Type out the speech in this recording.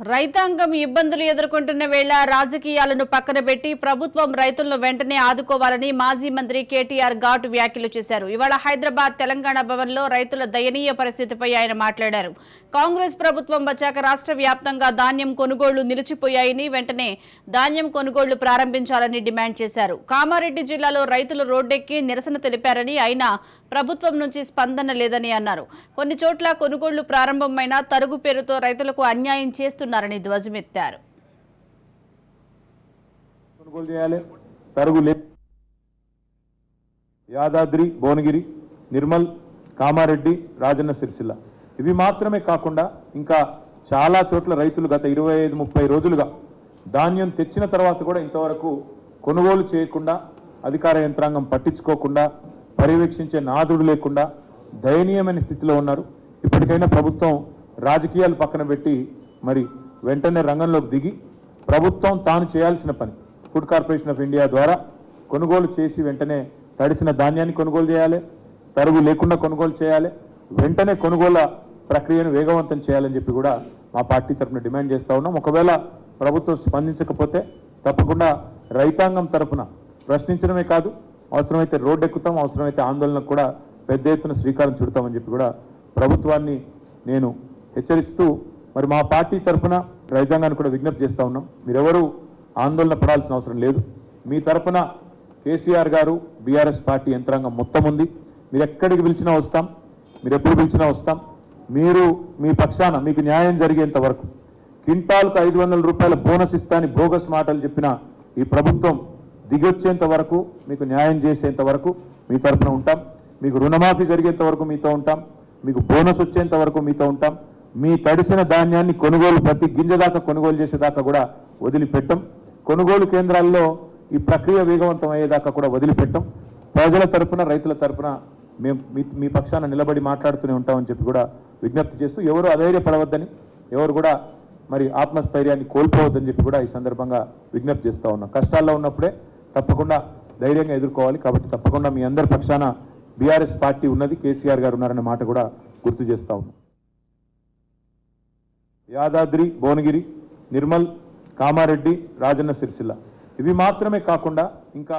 రైతాంగం ఇబ్బందులు ఎదుర్కొంటున్న వేళ రాజకీయాలను పక్కన పెట్టి ప్రభుత్వం రైతులను వెంటనే ఆదుకోవాలని మాజీ మంత్రి కేటీఆర్ ఘాటు వ్యాఖ్యలు చేశారు. ఇవాళ హైదరాబాద్ తెలంగాణ భవన్లో రైతుల దయనీయ పరిస్థితిపై ఆయన మాట్లాడారు. కాంగ్రెస్ ప్రభుత్వం వచ్చాక రాష్ట్ర వ్యాప్తంగా ధాన్యం కొనుగోళ్ళు నిలిచిపోయాయని వెంటనే ధాన్యం కొనుగోళ్ళు ప్రారంభించాలని డిమాండ్ చేశారు. కామారెడ్డి జిల్లాలో రైతులు రోడ్డెక్కి నిరసన తెలిపారని అయినా ప్రభుత్వం నుంచి స్పందన లేదని అన్నారు. కొన్ని చోట్ల కొనుగోళ్ళు ప్రారంభమైన తరుగు పేరుతో రైతులకు అన్యాయం చేస్తున్నారని ధ్వజమెత్తారు. యాదాద్రి భువనగిరి నిర్మల్ కామారెడ్డి రాజన్న సిరిసిల్ల. ఇవి మాత్రమే కాకుండా ఇంకా చాలా చోట్ల రైతులు గత ఇరవై ఐదు ముప్పై రోజులుగా ధాన్యం తెచ్చిన తర్వాత కూడా ఇంతవరకు కొనుగోలు చేయకుండా అధికార యంత్రాంగం పట్టించుకోకుండా పర్యవేక్షించే నాదుడు లేకుండా దయనీయమైన స్థితిలో ఉన్నారు. ఇప్పటికైనా ప్రభుత్వం రాజకీయాలు పక్కన పెట్టి మరి వెంటనే రంగంలోకి దిగి ప్రభుత్వం తాను చేయాల్సిన పని ఫుడ్ కార్పొరేషన్ ఆఫ్ ఇండియా ద్వారా కొనుగోలు చేసి వెంటనే తడిసిన ధాన్యాన్ని కొనుగోలు చేయాలి తరుగు లేకుండా కొనుగోలు చేయాలి వెంటనే కొనుగోలు ప్రక్రియను వేగవంతం చేయాలని చెప్పి కూడా మా పార్టీ తరఫున డిమాండ్ చేస్తా ఉన్నాం. ఒకవేళ ప్రభుత్వం స్పందించకపోతే తప్పకుండా రైతాంగం తరఫున ప్రశ్నించడమే కాదు అవసరమైతే రోడ్డు ఎక్కుతాం అవసరమైతే ఆందోళనకు కూడా పెద్ద ఎత్తున శ్రీకారం చుడతామని చెప్పి కూడా ప్రభుత్వాన్ని నేను హెచ్చరిస్తూ మరి మా పార్టీ తరఫున రైతాంగాన్ని కూడా విజ్ఞప్తి చేస్తా ఉన్నాం. మీరెవరూ ఆందోళన పడాల్సిన అవసరం లేదు. మీ తరఫున కేసీఆర్ గారు బీఆర్ఎస్ పార్టీ యంత్రాంగం మొత్తం ఉంది. మీరు ఎక్కడికి పిలిచినా వస్తాం మీరు ఎప్పుడు పిలిచినా వస్తాం. మీరు మీ పక్షాన మీకు న్యాయం జరిగేంత వరకు క్వింటాల్కు ఐదు వందల రూపాయల బోనస్ ఇస్తాని బోగస్ మాటలు చెప్పిన ఈ ప్రభుత్వం దిగొచ్చేంత వరకు మీకు న్యాయం చేసేంత వరకు మీ తరఫున ఉంటాం. మీకు రుణమాఫీ జరిగేంత వరకు మీతో ఉంటాం. మీకు బోనస్ వచ్చేంత వరకు మీతో ఉంటాం. మీ తడిసిన ధాన్యాన్ని కొనుగోలు ప్రతి గింజ దాకా కొనుగోలు చేసేదాకా కూడా వదిలిపెట్టం. కొనుగోలు కేంద్రాల్లో ఈ ప్రక్రియ వేగవంతం అయ్యేదాకా కూడా వదిలిపెట్టం. ప్రజల తరఫున రైతుల తరఫున మేము మీ మీ పక్షాన నిలబడి మాట్లాడుతూనే ఉంటామని చెప్పి కూడా విజ్ఞప్తి చేస్తూ ఎవరు అధైర్యపడవద్దని ఎవరు కూడా మరి ఆత్మస్థైర్యాన్ని కోల్పోవద్దని చెప్పి కూడా ఈ సందర్భంగా విజ్ఞప్తి చేస్తా ఉన్నాం. కష్టాల్లో ఉన్నప్పుడే తప్పకుండా ధైర్యంగా ఎదుర్కోవాలి. కాబట్టి తప్పకుండా మీ అందరి పక్షాన బీఆర్ఎస్ పార్టీ ఉన్నది కేసీఆర్ గారు ఉన్నారనే మాట కూడా గుర్తు చేస్తూ ఉన్నాం. యాదాద్రి భువనగిరి నిర్మల్ కామారెడ్డి రాజన్న సిరిసిల్ల. ఇవి మాత్రమే కాకుండా ఇంకా